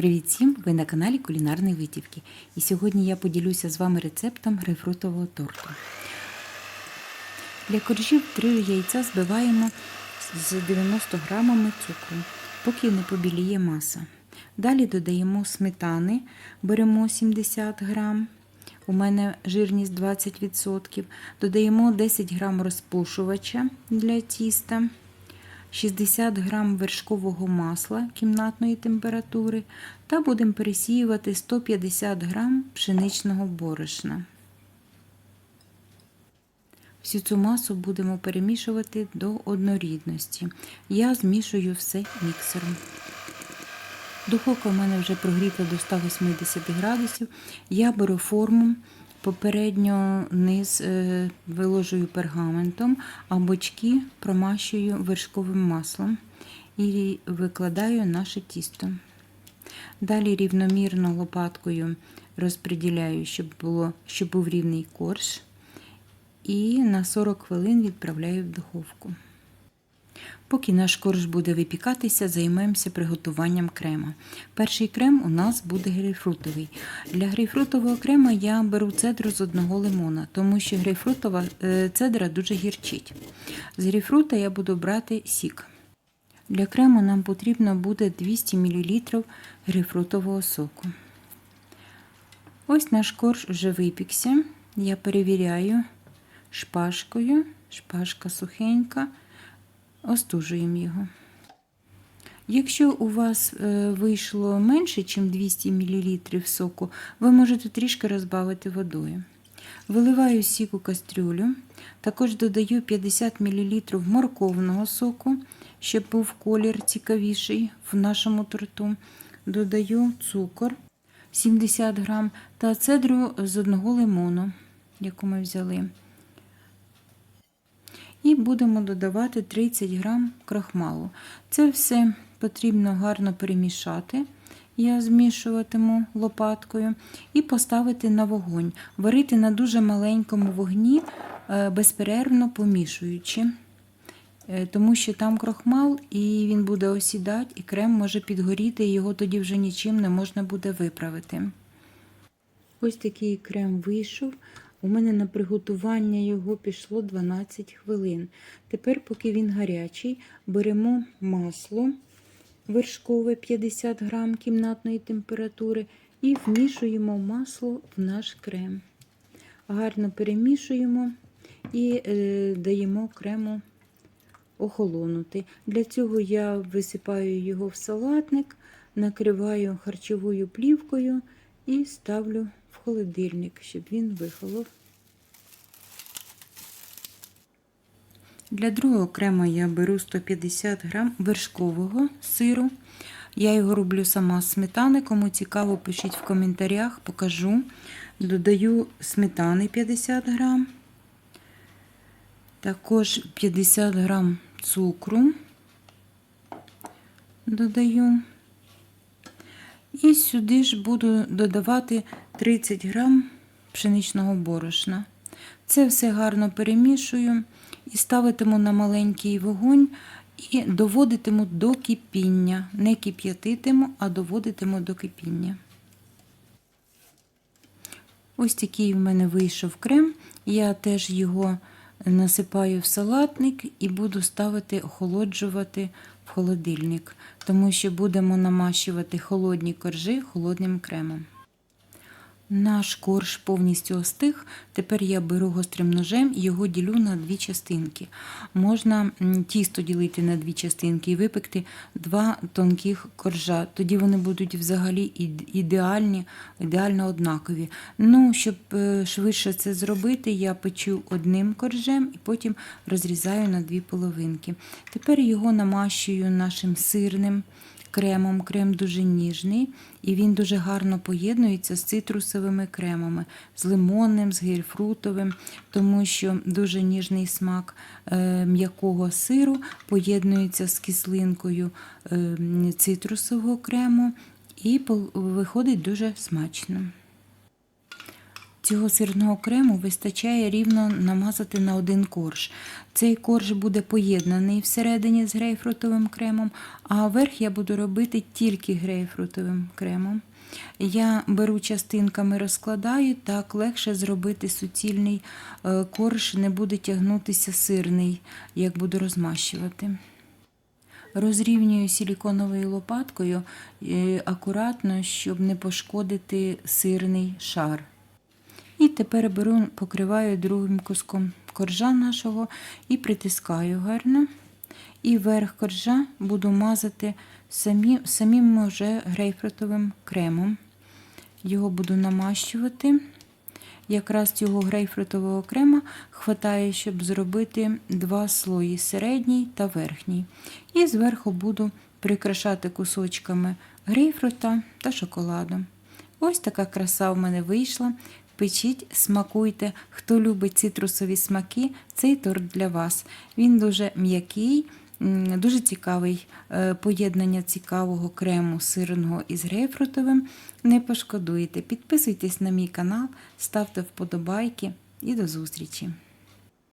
Привіт всім! Ви на каналі Кулінарної Витівки. І сьогодні я поділюся з вами рецептом грейпфрутового торту. Для коржів 3 яйця збиваємо з 90 грамами цукру, поки не побіліє маса. Далі додаємо сметани, беремо 70 грам. У мене жирність 20%. Додаємо 10 грам розпушувача для тіста. 60 грам вершкового масла кімнатної температури та будемо пересіювати 150 грам пшеничного борошна. Всю цю масу будемо перемішувати до однорідності. Я змішую все міксером. Духовка в мене вже прогріта до 180 градусів. Я беру форму, попередньо низ е, виложую пергаментом, а бочки промащую вершковим маслом і викладаю наше тісто. Далі рівномірно лопаткою розподіляю, щоб, було, щоб був рівний корж. І на 40 хвилин відправляю в духовку. Поки наш корж буде випікатися, займемося приготуванням крема. Перший крем у нас буде грейпфрутовий. Для грейпфрутового крема я беру цедру з одного лимона, тому що грейпфрутова е, цедра дуже гірчить. З грейпфрута я буду брати сік. Для крему нам потрібно буде 200 мл грейпфрутового соку. Ось наш корж вже випікся. Я перевіряю шпажкою, шпажка сухенька остужуємо його. Якщо у вас вийшло менше, ніж 200 мл соку, ви можете трішки розбавити водою. Виливаю сік у кастрюлю, також додаю 50 мл морковного соку, щоб був колір цікавіший в нашому торту. Додаю цукор 70 г та цедру з одного лимону, яку ми взяли. Будемо додавати 30 грам крахмалу. Це все потрібно гарно перемішати. Я змішуватиму лопаткою і поставити на вогонь. Варити на дуже маленькому вогні, безперервно помішуючи, тому що там крохмал, і він буде осідати, і крем може підгоріти, і його тоді вже нічим не можна буде виправити. Ось такий крем вийшов. У мене на приготування його пішло 12 хвилин. Тепер, поки він гарячий, беремо масло вершкове 50 грам кімнатної температури і вмішуємо масло в наш крем. Гарно перемішуємо і е, даємо крему охолонути. Для цього я висипаю його в салатник, накриваю харчовою плівкою і ставлю холодильник, щоб він вихолов. Для другого крему я беру 150 грам вершкового сиру. Я його роблю сама з сметани. Кому цікаво, пишіть в коментарях, покажу. Додаю сметани 50 грам, також 50 грам цукру додаю. І сюди ж буду додавати 30 грам пшеничного борошна. Це все гарно перемішую і ставитиму на маленький вогонь і доводитиму до кипіння. Не кип'ятитиму, а доводитиму до кипіння. Ось такий в мене вийшов крем. Я теж його насипаю в салатник і буду ставити охолоджувати холодильник, тому що будемо намащувати холодні коржі холодним кремом. Наш корж повністю остиг. Тепер я беру гострим ножем і його ділю на дві частинки. Можна тісто ділити на дві частинки і випекти два тонких коржа. Тоді вони будуть взагалі ідеальні, ідеально однакові. Ну, Щоб швидше це зробити, я печу одним коржем і потім розрізаю на дві половинки. Тепер його намащую нашим сирним кремом. Крем дуже ніжний, і він дуже гарно поєднується з цитрусовими кремами, з лимонним, з гейрфрутовим, тому що дуже ніжний смак е, м'якого сиру поєднується з кислинкою е, цитрусового крему і виходить дуже смачно. Цього сирного крему вистачає рівно намазати на один корж. Цей корж буде поєднаний всередині з грейпфрутовим кремом, а верх я буду робити тільки грейпфрутовим кремом. Я беру частинками, розкладаю, так легше зробити суцільний е, корж, не буде тягнутися сирний, як буду розмащувати. Розрівнюю силіконовою лопаткою е, акуратно, щоб не пошкодити сирний шар. І тепер беру, покриваю другим куском коржа нашого і притискаю гарно. І верх коржа буду мазати самі, самим вже грейпфрутовим кремом. Його буду намащувати. Якраз цього грейпфрутового крема хватає, щоб зробити два слої середній та верхній. І зверху буду прикрашати кусочками грейпфрута та шоколаду. Ось така краса в мене вийшла. Печіть, смакуйте. Хто любить цитрусові смаки, цей торт для вас. Він дуже м'який, дуже цікавий. Е, Поєднання цікавого крему сирного із грейпфрутовим. Не пошкодуєте. Підписуйтесь на мій канал, ставте вподобайки і до зустрічі!